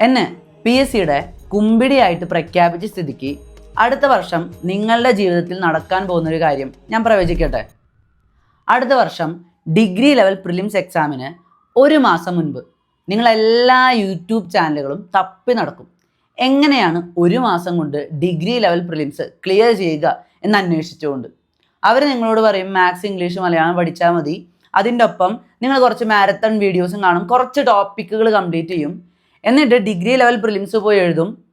എന്നെ P S സിയുടെ കുമ്പിടിയായിട്ട് പ്രഖ്യാപിച്ച സ്ഥിതിക്ക് അടുത്ത വർഷം നിങ്ങളുടെ ജീവിതത്തിൽ നടക്കാൻ പോകുന്നൊരു കാര്യം ഞാൻ പ്രവചിക്കട്ടെ. അടുത്ത വർഷം ഡിഗ്രി ലെവൽ പ്രിലിംസ് എക്സാമിന് ഒരു മാസം മുൻപ് നിങ്ങളെല്ലാ യൂട്യൂബ് ചാനലുകളും തപ്പി നടക്കും. എങ്ങനെയാണ് ഒരു മാസം കൊണ്ട് ഡിഗ്രി ലെവൽ പ്രിലിംസ് ക്ലിയർ ചെയ്യുക എന്ന് അന്വേഷിച്ചുകൊണ്ട്. അവർ നിങ്ങളോട് പറയും മാത്സ് ഇംഗ്ലീഷ് മലയാളം പഠിച്ചാൽ മതി. അതിന്റെ ഒപ്പം നിങ്ങൾ കുറച്ച് മാരത്തൺ വീഡിയോസും കാണും. കുറച്ച് ടോപ്പിക്കുകൾ കംപ്ലീറ്റ് ചെയ്യും. എന്നിട്ട് ഡിഗ്രി ലെവൽ പ്രിലിംസ് പോയി എഴുതും.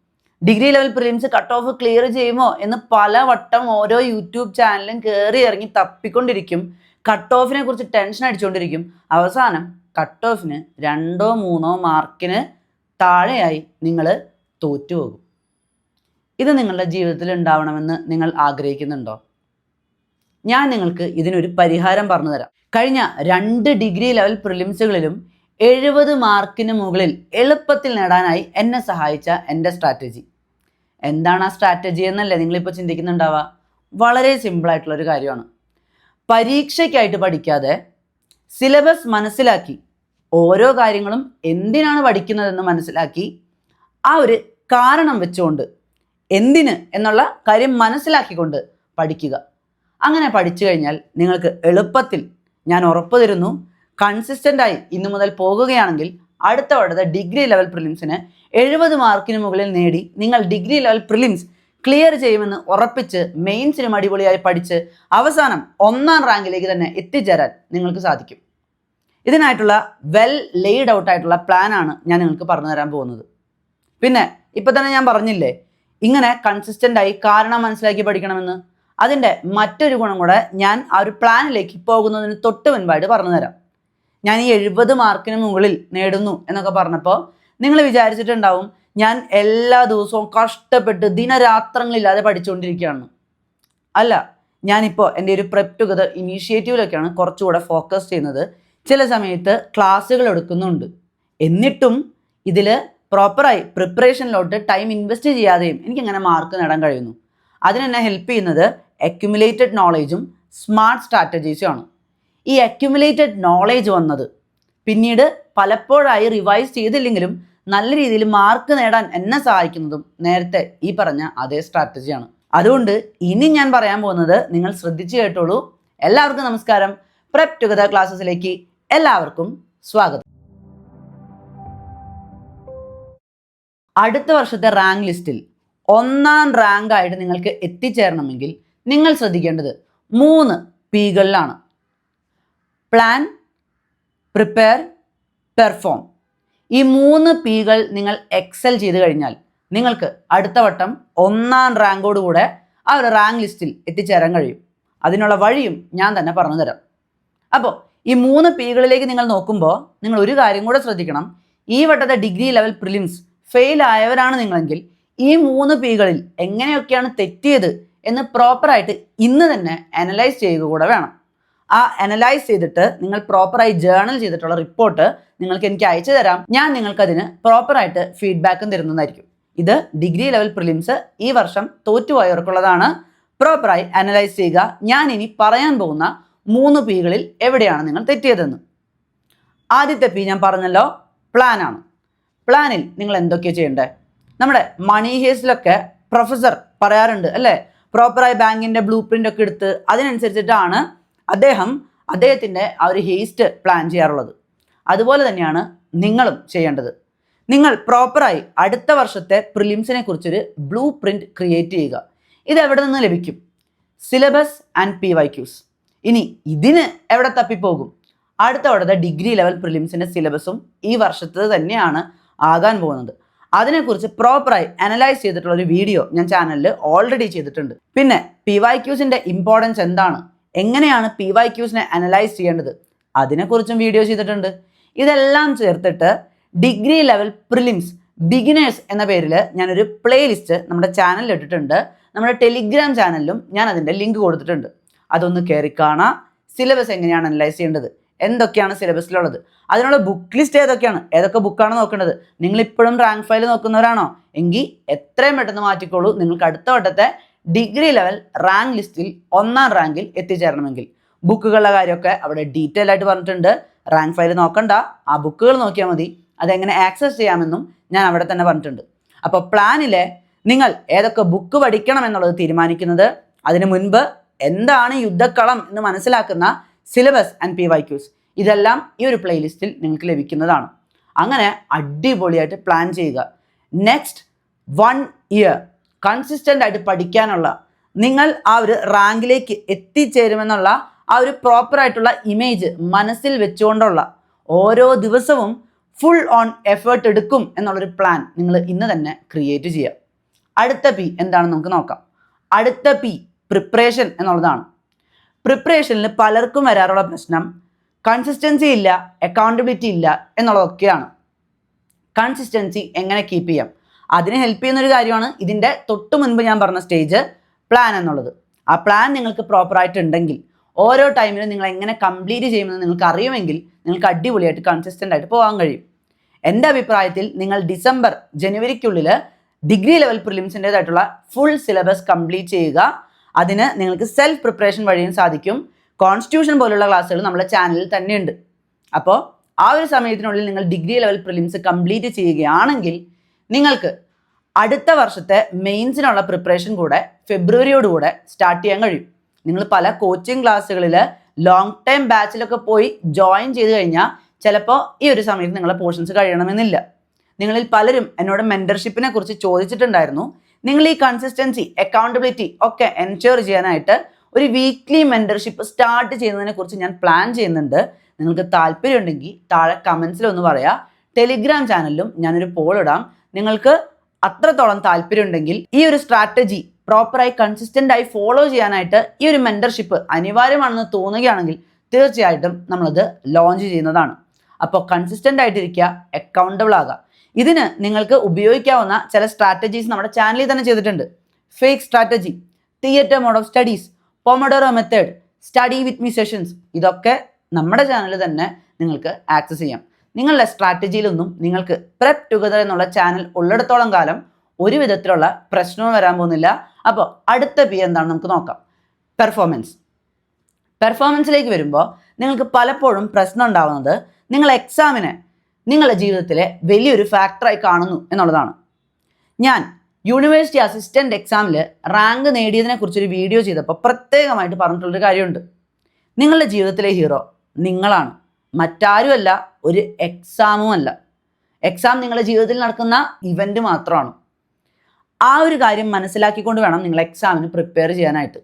Degree level prelims cut off clear ചെയ്യുമോ എന്ന് പല വട്ടം ഓരോ യൂട്യൂബ് ചാനലും കയറി ഇറങ്ങി തപ്പിക്കൊണ്ടിരിക്കും. കട്ട് ഓഫിനെ കുറിച്ച് ടെൻഷൻ അടിച്ചുകൊണ്ടിരിക്കും അവസാനം കട്ട് ഓഫിന് രണ്ടോ മൂന്നോ മാർക്കിന് താഴെയായി നിങ്ങൾ തോറ്റുപോകും. ഇത് നിങ്ങളുടെ ജീവിതത്തിൽ ഉണ്ടാവണമെന്ന് നിങ്ങൾ ആഗ്രഹിക്കുന്നുണ്ടോ? ഞാൻ നിങ്ങൾക്ക് ഇതിനൊരു പരിഹാരം പറഞ്ഞുതരാം. കഴിഞ്ഞ രണ്ട് ഡിഗ്രി ലെവൽ പ്രിലിംസുകളിലും എഴുപത് മാർക്കിന് മുകളിൽ എളുപ്പത്തിൽ നേടാനായി എന്നെ സഹായിച്ച എന്റെ സ്ട്രാറ്റജി എന്താണ് ആ സ്ട്രാറ്റജി എന്നല്ലേ നിങ്ങളിപ്പോൾ ചിന്തിക്കുന്നുണ്ടാവുക? വളരെ സിമ്പിളായിട്ടുള്ളൊരു കാര്യമാണ്. പരീക്ഷയ്ക്കായിട്ട് പഠിക്കാതെ സിലബസ് മനസ്സിലാക്കി ഓരോ കാര്യങ്ങളും എന്തിനാണ് പഠിക്കുന്നതെന്ന് മനസ്സിലാക്കി ആ ഒരു കാരണം വെച്ചുകൊണ്ട് എന്തിന് എന്നുള്ള കാര്യം മനസ്സിലാക്കിക്കൊണ്ട് പഠിക്കുക. അങ്ങനെ പഠിച്ചു കഴിഞ്ഞാൽ നിങ്ങൾക്ക് എളുപ്പത്തിൽ ഞാൻ ഉറപ്പ് തരുന്നു കൺസിസ്റ്റന്റായി ഇന്നു മുതൽ പോകുകയാണെങ്കിൽ അടുത്ത വട്ടത്തെ ഡിഗ്രി ലെവൽ പ്രിലിംസിന് എഴുപത് മാർക്കിന് മുകളിൽ നേടി നിങ്ങൾ ഡിഗ്രി ലെവൽ പ്രിലിംസ് ക്ലിയർ ചെയ്യുമെന്ന് ഉറപ്പിച്ച് മെയിൻസിനും അടിപൊളിയായി പഠിച്ച് അവസാനം ഒന്നാം റാങ്കിലേക്ക് തന്നെ എത്തിച്ചേരാൻ നിങ്ങൾക്ക് സാധിക്കും. ഇതിനായിട്ടുള്ള വെൽ ലെയ്ഡ് ഔട്ട് ആയിട്ടുള്ള പ്ലാനാണ് ഞാൻ നിങ്ങൾക്ക് പറഞ്ഞു തരാൻ പോകുന്നത്. പിന്നെ ഇപ്പൊ തന്നെ ഞാൻ പറഞ്ഞില്ലേ ഇങ്ങനെ കൺസിസ്റ്റന്റായി കാരണം മനസ്സിലാക്കി പഠിക്കണമെന്ന്. അതിന്റെ മറ്റൊരു ഗുണം കൂടെ ഞാൻ ആ ഒരു പ്ലാനിലേക്ക് പോകുന്നതിന് തൊട്ട് മുൻപായിട്ട് പറഞ്ഞു തരാം. ഞാൻ ഈ എഴുപത് മാർക്കിന് മുകളിൽ നേടുന്നു എന്നൊക്കെ പറഞ്ഞപ്പോൾ നിങ്ങൾ വിചാരിച്ചിട്ടുണ്ടാവും ഞാൻ എല്ലാ ദിവസവും കഷ്ടപ്പെട്ട് ദിനരാത്രങ്ങളില്ലാതെ പഠിച്ചുകൊണ്ടിരിക്കുകയാണ്. അല്ല ഞാനിപ്പോൾ എന്റെ ഒരു പ്രെപ് ടുഗദർ ഇനീഷ്യേറ്റീവിലൊക്കെയാണ് കുറച്ചുകൂടെ ഫോക്കസ് ചെയ്യുന്നത്. ചില സമയത്ത് ക്ലാസ്സുകൾ എടുക്കുന്നുണ്ട്. എന്നിട്ടും ഇതിൽ പ്രോപ്പറായി പ്രിപ്പറേഷനിലോട്ട് ടൈം ഇൻവെസ്റ്റ് ചെയ്യാതെയും എനിക്കങ്ങനെ മാർക്ക് നേടാൻ കഴിയുന്നു. അതിനെന്നെ ഹെൽപ്പ് ചെയ്യുന്നത് അക്യുമുലേറ്റഡ് നോളേജും സ്മാർട്ട് സ്ട്രാറ്റജീസും ആണ്. ഈ അക്യുമുലേറ്റഡ് നോളേജ് വന്നത്. പിന്നീട് പലപ്പോഴായി റിവൈസ് ചെയ്തില്ലെങ്കിലും നല്ല രീതിയിൽ മാർക്ക് നേടാൻ എന്നെ സഹായിക്കുന്നതും നേരത്തെ ഈ പറഞ്ഞ അതേ സ്ട്രാറ്റജിയാണ് അതുകൊണ്ട് ഇനി ഞാൻ പറയാൻ പോകുന്നത് നിങ്ങൾ ശ്രദ്ധിച്ചു കേട്ടോളൂ. എല്ലാവർക്കും നമസ്കാരം. പ്രെപ് ടുഗദർ ക്ലാസ്സസിലേക്ക് എല്ലാവർക്കും സ്വാഗതം. അടുത്ത വർഷത്തെ റാങ്ക് ലിസ്റ്റിൽ ഒന്നാം റാങ്ക് ആയിട്ട് നിങ്ങൾക്ക് എത്തിച്ചേരണമെങ്കിൽ നിങ്ങൾ ശ്രദ്ധിക്കേണ്ടത് മൂന്ന് പീകളിലാണ് പ്ലാൻ പ്രിപ്പയർ പെർഫോം ഈ മൂന്ന് പീകൾ നിങ്ങൾ എക്സൽ ചെയ്ത് കഴിഞ്ഞാൽ നിങ്ങൾക്ക് അടുത്ത വട്ടം ഒന്നാം റാങ്കോടുകൂടെ ആ ഒരു റാങ്ക് ലിസ്റ്റിൽ എത്തിച്ചേരാൻ കഴിയും. അതിനുള്ള വഴിയും ഞാൻ തന്നെ പറഞ്ഞു തരാം. അപ്പോൾ ഈ മൂന്ന് പീകളിലേക്ക് നിങ്ങൾ നോക്കുമ്പോൾ നിങ്ങൾ ഒരു കാര്യം കൂടെ ശ്രദ്ധിക്കണം. ഈ വട്ടത്തെ ഡിഗ്രി ലെവൽ പ്രിലിംസ് ഫെയിൽ ആയവരാണ് നിങ്ങളെങ്കിൽ ഈ മൂന്ന് പീകളിൽ എങ്ങനെയൊക്കെയാണ് തെറ്റിയത് എന്ന് പ്രോപ്പറായിട്ട് ഇന്ന് തന്നെ അനലൈസ് ചെയ്യുക കൂടെ വേണം. ആ അനലൈസ് ചെയ്തിട്ട് നിങ്ങൾ പ്രോപ്പറായി ജേർണൽ ചെയ്തിട്ടുള്ള റിപ്പോർട്ട് നിങ്ങൾക്ക് എനിക്ക് അയച്ചു തരാം. ഞാൻ നിങ്ങൾക്കതിന് പ്രോപ്പറായിട്ട് ഫീഡ്ബാക്കും തരുന്നതായിരിക്കും. ഇത് ഡിഗ്രി ലെവൽ പ്രിലിംസ് ഈ വർഷം തോറ്റുപോയവർക്കുള്ളതാണ്. പ്രോപ്പറായി അനലൈസ് ചെയ്യുക. ഞാൻ ഇനി പറയാൻ പോകുന്ന മൂന്ന് പീകളിൽ എവിടെയാണ് നിങ്ങൾ തെറ്റിയതെന്ന്. ആദ്യത്തെ പി ഞാൻ പറഞ്ഞല്ലോ പ്ലാനാണ് പ്ലാനിൽ നിങ്ങൾ എന്തൊക്കെയാണ് ചെയ്യേണ്ടത് നമ്മുടെ മണി ഹേസിലൊക്കെ പ്രൊഫസർ പറയാറുണ്ട് അല്ലേ? പ്രോപ്പറായി ബാങ്കിന്റെ ബ്ലൂ പ്രിന്റ് ഒക്കെ എടുത്ത് അതിനനുസരിച്ചിട്ടാണ് അദ്ദേഹം അദ്ദേഹത്തിന്റെ ആ ഒരു ഹേസ്റ്റ് പ്ലാൻ ചെയ്യാറുള്ളത്. അതുപോലെ തന്നെയാണ് നിങ്ങളും ചെയ്യേണ്ടത്. നിങ്ങൾ പ്രോപ്പറായി അടുത്ത വർഷത്തെ പ്രിലിംസിനെ കുറിച്ചൊരു ബ്ലൂ പ്രിന്റ് ക്രിയേറ്റ് ചെയ്യുക. ഇത് എവിടെ നിന്ന് ലഭിക്കും? Syllabus and P Y Qs ഇനി ഇതിന് എവിടെ തപ്പിപ്പോകും? അടുത്ത അവിടുത്തെ ഡിഗ്രി ലെവൽ പ്രിലിംസിന്റെ സിലബസും ഈ വർഷത്തെ തന്നെയാണ് ആകാൻ പോകുന്നത്. അതിനെക്കുറിച്ച് പ്രോപ്പറായി അനലൈസ് ചെയ്തിട്ടുള്ള ഒരു വീഡിയോ ഞാൻ ചാനലിൽ ഓൾറെഡി ചെയ്തിട്ടുണ്ട്. പിന്നെ പി വൈ ക്യൂസിന്റെ ഇമ്പോർട്ടൻസ് എന്താണ്? എങ്ങനെയാണ് പി വൈ ക്യൂസിനെ അനലൈസ് ചെയ്യേണ്ടത്? അതിനെക്കുറിച്ചും വീഡിയോ ചെയ്തിട്ടുണ്ട്. ഇതെല്ലാം ചേർത്തിട്ട് ഡിഗ്രി ലെവൽ പ്രിലിംസ് ബിഗിനേഴ്സ് എന്ന പേരിൽ ഞാനൊരു പ്ലേലിസ്റ്റ് നമ്മുടെ ചാനലിൽ ഇട്ടിട്ടുണ്ട്. നമ്മുടെ ടെലിഗ്രാം ചാനലിലും ഞാൻ അതിന്റെ ലിങ്ക് കൊടുത്തിട്ടുണ്ട്. അതൊന്ന് കയറി കാണാം. സിലബസ് എങ്ങനെയാണ് അനലൈസ് ചെയ്യേണ്ടത്? എന്തൊക്കെയാണ് സിലബസിലുള്ളത് അതിനുള്ള ബുക്ക് ലിസ്റ്റ് ഏതൊക്കെയാണ്? ഏതൊക്കെ ബുക്കാണ് നോക്കേണ്ടത്? നിങ്ങൾ ഇപ്പോഴും റാങ്ക് ഫയൽ നോക്കുന്നവരാണോ? എങ്കിൽ എത്രയും പെട്ടെന്ന് മാറ്റിക്കോളൂ. നിങ്ങൾക്ക് അടുത്ത വട്ടത്തെ ഡിഗ്രി ലെവൽ റാങ്ക് ലിസ്റ്റിൽ ഒന്നാം റാങ്കിൽ എത്തിച്ചേരണമെങ്കിൽ. ബുക്കുകളുടെ കാര്യമൊക്കെ അവിടെ ഡീറ്റെയിൽ ആയിട്ട് പറഞ്ഞിട്ടുണ്ട്. റാങ്ക് ഫയൽ നോക്കണ്ട. ആ ബുക്കുകൾ നോക്കിയാൽ മതി. അതെങ്ങനെ ആക്സസ് ചെയ്യാമെന്നും ഞാൻ അവിടെ തന്നെ പറഞ്ഞിട്ടുണ്ട്. അപ്പോൾ പ്ലാനിലെ നിങ്ങൾ ഏതൊക്കെ ബുക്ക് പഠിക്കണം എന്നുള്ളത് തീരുമാനിക്കുന്നത് അതിനു മുൻപ് എന്താണ് യുദ്ധക്കളം എന്ന് മനസ്സിലാക്കുന്ന syllabus and P Y Qs. ഇതെല്ലാം ഈ ഒരു പ്ലേലിസ്റ്റിൽ നിങ്ങൾക്ക് ലഭിക്കുന്നതാണ്. അങ്ങനെ അടിപൊളിയായിട്ട് പ്ലാൻ ചെയ്യുക. Next one year. കൺസിസ്റ്റന്റ് ആയിട്ട് പഠിക്കാനുള്ള നിങ്ങൾ ആ ഒരു റാങ്കിലേക്ക് എത്തിച്ചേരുമെന്നുള്ള ആ ഒരു പ്രോപ്പറായിട്ടുള്ള ഇമേജ് മനസ്സിൽ വെച്ചുകൊണ്ടുള്ള ഓരോ ദിവസവും ഫുൾ ഓൺ എഫേർട്ട് എടുക്കും എന്നുള്ളൊരു പ്ലാൻ നിങ്ങൾ ഇന്ന് തന്നെ ക്രിയേറ്റ് ചെയ്യുക. അടുത്ത പി എന്താണെന്ന് നമുക്ക് നോക്കാം. അടുത്ത പി പ്രിപ്പറേഷൻ എന്നുള്ളതാണ്. പ്രിപ്പറേഷനിൽ പലർക്കും വരാറുള്ള പ്രശ്നം കൺസിസ്റ്റൻസി ഇല്ല അക്കൗണ്ടബിലിറ്റി ഇല്ല എന്നുള്ളതൊക്കെയാണ്. കൺസിസ്റ്റൻസി എങ്ങനെ കീപ്പ് ചെയ്യാം? അതിന് ഹെൽപ്പ് ചെയ്യുന്ന ഒരു കാര്യമാണ് ഇതിന്റെ തൊട്ട് മുൻപ് ഞാൻ പറഞ്ഞ സ്റ്റേജ് പ്ലാൻ എന്നുള്ളത്. ആ പ്ലാൻ നിങ്ങൾക്ക് പ്രോപ്പറായിട്ട് ഉണ്ടെങ്കിൽ ഓരോ ടൈമിലും നിങ്ങൾ എങ്ങനെ കംപ്ലീറ്റ് ചെയ്യുമെന്ന് നിങ്ങൾക്ക് അറിയുമെങ്കിൽ നിങ്ങൾക്ക് അടിപൊളിയായിട്ട് കൺസിസ്റ്റന്റ് ആയിട്ട് പോകാൻ കഴിയും. എന്റെ അഭിപ്രായത്തിൽ നിങ്ങൾ ഡിസംബർ ജനുവരിക്കുള്ളിൽ ഡിഗ്രി ലെവൽ പ്രിലിംസിന്റെതായിട്ടുള്ള ഫുൾ സിലബസ് കംപ്ലീറ്റ് ചെയ്യുക. അതിന് നിങ്ങൾക്ക് സെൽഫ് പ്രിപ്പറേഷൻ വഴിയും സാധിക്കും. കോൺസ്റ്റിറ്റ്യൂഷൻ പോലുള്ള ക്ലാസ്സുകൾ നമ്മുടെ ചാനലിൽ തന്നെയുണ്ട്. അപ്പോൾ ആ ഒരു സമയത്തിനുള്ളിൽ നിങ്ങൾ ഡിഗ്രി ലെവൽ പ്രിലിംസ് കംപ്ലീറ്റ് ചെയ്യുകയാണെങ്കിൽ നിങ്ങൾക്ക് അടുത്ത വർഷത്തെ മെയിൻസിനുള്ള പ്രിപ്പറേഷൻ കൂടെ ഫെബ്രുവരിയോടുകൂടെ സ്റ്റാർട്ട് ചെയ്യാൻ കഴിയും. നിങ്ങൾ പല കോച്ചിങ് ക്ലാസ്സുകളിൽ ലോങ് ടൈം ബാച്ചിലൊക്കെ പോയി ജോയിൻ ചെയ്ത് കഴിഞ്ഞാൽ ചിലപ്പോൾ ഈ ഒരു സമയത്ത് നിങ്ങളെ പോർഷൻസ് കഴിയണമെന്നില്ല. നിങ്ങളിൽ പലരും എന്നോട് മെന്റർഷിപ്പിനെ കുറിച്ച് ചോദിച്ചിട്ടുണ്ടായിരുന്നു. നിങ്ങൾ ഈ കൺസിസ്റ്റൻസി അക്കൗണ്ടബിലിറ്റി ഒക്കെ എൻഷുർ ചെയ്യാനായിട്ട് ഒരു വീക്ക്ലി മെന്റർഷിപ്പ് സ്റ്റാർട്ട് ചെയ്യുന്നതിനെ കുറിച്ച് ഞാൻ പ്ലാൻ ചെയ്യുന്നുണ്ട്. നിങ്ങൾക്ക് താല്പര്യമുണ്ടെങ്കിൽ താഴെ കമൻസിലൊന്ന് പറയാം. ടെലിഗ്രാം ചാനലിലും ഞാനൊരു പോൾ ഇടാം. നിങ്ങൾക്ക് അത്രത്തോളം താല്പര്യമുണ്ടെങ്കിൽ ഈ ഒരു സ്ട്രാറ്റജി പ്രോപ്പറായി കൺസിസ്റ്റന്റ് ആയി ഫോളോ ചെയ്യാനായിട്ട് ഈ ഒരു മെന്റർഷിപ്പ് അനിവാര്യമാണെന്ന് തോന്നുകയാണെങ്കിൽ തീർച്ചയായിട്ടും നമ്മളത് ലോഞ്ച് ചെയ്യുന്നതാണ്. അപ്പോൾ കൺസിസ്റ്റന്റ് ആയിട്ടിരിക്കുക അക്കൗണ്ടബിൾ ആകുക ഇതിന് നിങ്ങൾക്ക് ഉപയോഗിക്കാവുന്ന ചില സ്ട്രാറ്റജീസ് നമ്മുടെ ചാനലിൽ തന്നെ ചെയ്തിട്ടുണ്ട്. Fake strategy theatre mode of studies pomodoro method study with me sessions ഇതൊക്കെ നമ്മുടെ ചാനലിൽ തന്നെ നിങ്ങൾക്ക് ആക്സസ് ചെയ്യാം. നിങ്ങളുടെ സ്ട്രാറ്റജിയിലൊന്നും നിങ്ങൾക്ക് പ്രെപ് ടുഗദർ എന്നുള്ള ചാനൽ ഉള്ളിടത്തോളം കാലം ഒരു വിധത്തിലുള്ള പ്രശ്നവും വരാൻ പോകുന്നില്ല. അപ്പോൾ അടുത്ത പി എന്താണ് നമുക്ക് നോക്കാം. പെർഫോമൻസ് പെർഫോമൻസിലേക്ക് വരുമ്പോൾ നിങ്ങൾക്ക് പലപ്പോഴും പ്രശ്നം ഉണ്ടാവുന്നത് നിങ്ങൾ എക്സാമിനെ നിങ്ങളുടെ ജീവിതത്തിലെ വലിയൊരു ഫാക്ടറായി കാണുന്നു എന്നുള്ളതാണ്. ഞാൻ യൂണിവേഴ്സിറ്റി അസിസ്റ്റന്റ് എക്സാമിൽ റാങ്ക് നേടിയതിനെ കുറിച്ചൊരു വീഡിയോ ചെയ്തപ്പോൾ പ്രത്യേകമായിട്ട് പറഞ്ഞിട്ടുള്ളൊരു കാര്യമുണ്ട്. നിങ്ങളുടെ ജീവിതത്തിലെ ഹീറോ നിങ്ങളാണ്. മറ്റാരുമല്ല ഒരു എക്സാമും അല്ല. എക്സാം നിങ്ങളുടെ ജീവിതത്തിൽ നടക്കുന്ന ഇവന്റ് മാത്രമാണ്. ആ ഒരു കാര്യം മനസ്സിലാക്കിക്കൊണ്ട് വേണം നിങ്ങൾ എക്സാമിന് പ്രിപ്പയർ ചെയ്യാനായിട്ട്.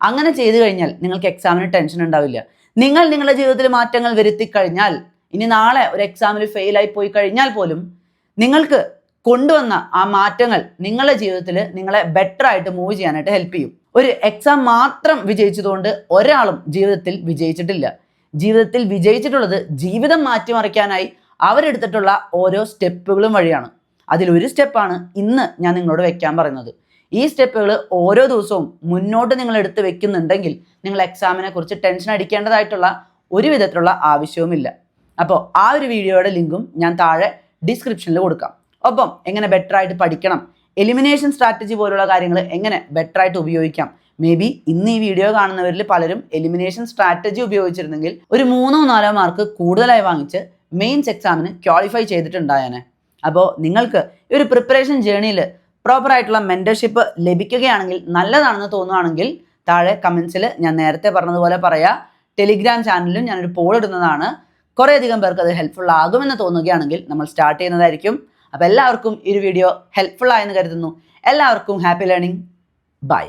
അങ്ങനെ ചെയ്തു കഴിഞ്ഞാൽ നിങ്ങൾക്ക് എക്സാമിന് ടെൻഷൻ ഉണ്ടാവില്ല. നിങ്ങൾ നിങ്ങളുടെ ജീവിതത്തിൽ മാറ്റങ്ങൾ വരുത്തി കഴിഞ്ഞാൽ ഇനി നാളെ ഒരു എക്സാമിൽ ഫെയിലായി പോയി കഴിഞ്ഞാൽ പോലും നിങ്ങൾക്ക് കൊണ്ടുവന്ന ആ മാറ്റങ്ങൾ നിങ്ങളുടെ ജീവിതത്തിൽ നിങ്ങളെ ബെറ്റർ ആയിട്ട് മൂവ് ചെയ്യാനായിട്ട് ഹെൽപ്പ് ചെയ്യും. ഒരു എക്സാം മാത്രം വിജയിച്ചതുകൊണ്ട് ഒരാളും ജീവിതത്തിൽ വിജയിച്ചിട്ടില്ല. ജീവിതത്തിൽ വിജയിച്ചിട്ടുള്ളത് ജീവിതം മാറ്റിമറിക്കാനായി അവരെടുത്തിട്ടുള്ള ഓരോ സ്റ്റെപ്പുകളും വഴിയാണ്. അതിലൊരു സ്റ്റെപ്പാണ് ഇന്ന് ഞാൻ നിങ്ങളോട് വെക്കാൻ പറയുന്നത്. ഈ സ്റ്റെപ്പുകൾ ഓരോ ദിവസവും മുന്നോട്ട് നിങ്ങൾ എടുത്ത് വെക്കുന്നുണ്ടെങ്കിൽ നിങ്ങൾ എക്സാമിനെ കുറിച്ച് ടെൻഷൻ അടിക്കേണ്ടതായിട്ടുള്ള ഒരു വിധത്തിലുള്ള ആവശ്യവുമില്ല. അപ്പോൾ ആ ഒരു വീഡിയോയുടെ ലിങ്കും ഞാൻ താഴെ ഡിസ്ക്രിപ്ഷനിൽ കൊടുക്കാം. ഒപ്പം എങ്ങനെ ബെറ്റർ ആയിട്ട് പഠിക്കണം എലിമിനേഷൻ സ്ട്രാറ്റജി പോലുള്ള കാര്യങ്ങൾ എങ്ങനെ ബെറ്റർ ആയിട്ട് ഉപയോഗിക്കാം മേ ബി ഇന്ന് ഈ വീഡിയോ കാണുന്നവരിൽ പലരും എലിമിനേഷൻ സ്ട്രാറ്റജി ഉപയോഗിച്ചിരുന്നെങ്കിൽ ഒരു മൂന്നോ നാലോ മാർക്ക് കൂടുതലായി വാങ്ങിച്ച് മെയിൻസ് എക്സാമിന് ക്വാളിഫൈ ചെയ്തിട്ടുണ്ടായേനെ. അപ്പോൾ നിങ്ങൾക്ക് ഈ ഒരു പ്രിപ്പറേഷൻ ജേണിയിൽ പ്രോപ്പർ ആയിട്ടുള്ള മെന്റർഷിപ്പ് ലഭിക്കുകയാണെങ്കിൽ നല്ലതാണെന്ന് തോന്നുകയാണെങ്കിൽ താഴെ കമൻസിൽ ഞാൻ നേരത്തെ പറഞ്ഞതുപോലെ പറയാം. ടെലിഗ്രാം ചാനലിലും ഞാനൊരു പോൾ ഇടുന്നതാണ്. കുറേയധികം പേർക്ക് അത് ഹെൽപ്ഫുൾ ആകുമെന്ന് തോന്നുകയാണെങ്കിൽ നമ്മൾ സ്റ്റാർട്ട് ചെയ്യുന്നതായിരിക്കും. അപ്പോൾ എല്ലാവർക്കും ഈ ഒരു വീഡിയോ ഹെൽപ്ഫുൾ ആയെന്ന് കരുതുന്നു. എല്ലാവർക്കും ഹാപ്പി ലേണിംഗ് ബൈ